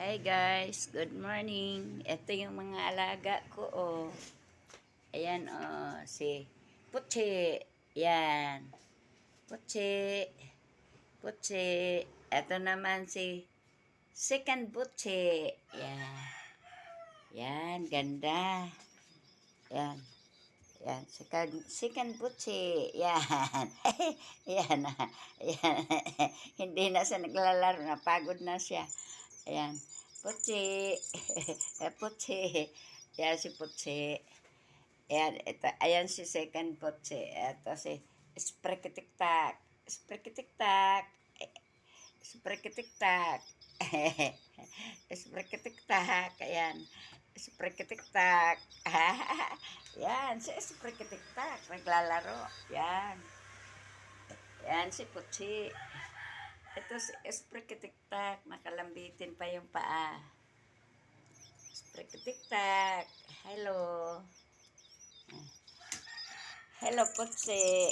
Hi guys, good morning. Ito yung mga alaga ko oh. Ayan oh, si Puchi. Yan. Puchi. Puchi. Ito naman si second Puchi. Yan. Yan, ganda. Yan. Yan, second, second Puchi. Yan. Yan. Yan. Hindi na siya naglalaro. Napagod na siya. Ayan. Puchi. Puchi. Ayan si Puchi. Ayan, ito. Ayan si second Puchi. Ito si Sprekitiktak. Sprekitiktak. Sprekitiktak. Sprekitiktak. Ayan. Sprekitiktak. Yan, si Sprekitiktak. Naglalaro. Yan. Yan si Puchi. Ito si Esprekitiktak, nakalambitin pa yung paa. Esprekitiktak, hello. Hello, Putsi.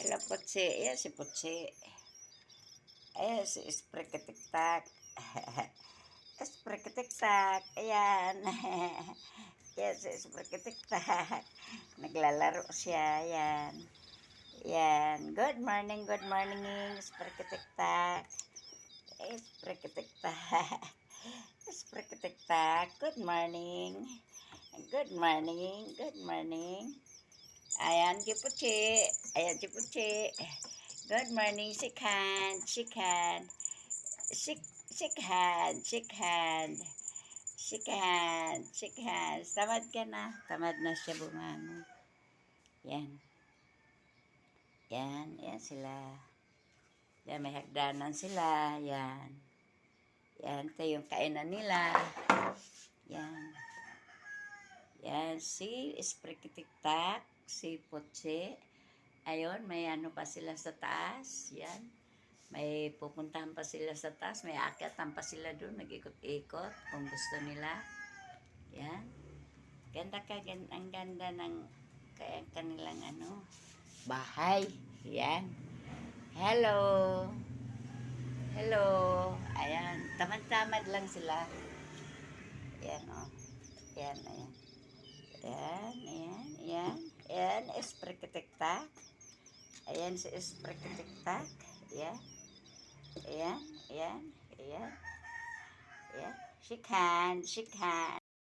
Hello, Putsi. Ayan si Putsi. Ayan si Esprekitiktak. Esprekitiktak, ayan. Ayan si Esprekitiktak. Naglalaro siya, ayan. Yan. Good morning, good morning, Spreketiktak. Spreketiktak. Spreketiktak. Good morning. Good morning, good morning. Ayan, si. Ayan, si. Good morning, Sikhan. Sikhan. Sik, Sikhan. Sikhan. Sikhan. Sikhan. Tamad ka na. Tamad na siya bumangon. Yan. Yan, yan sila. Yan, may hagdanan sila. Yan. Yan, ito yung kainan nila. Yan. Yan, si Sprekitiktak, si Potse. Ayun, may ano pa sila sa taas. Yan. May pupuntahan pa sila sa taas. May akyatan pa sila doon. Nag-ikot-ikot kung gusto nila. Yan. Ganda ka, gan- ang ganda ng kaya kanilang ano, bahay. Yan. Hello. Hello. Ayan. Tamad-tamad lang sila. Ayan, oh. Ayan, ayan. Ayan, ayan, ayan. Ayan, esprekitiktak. Ayan si esprekitiktak. Ayan. Ayan, ayan, ayan. Ayan. Shake hand, shake hand.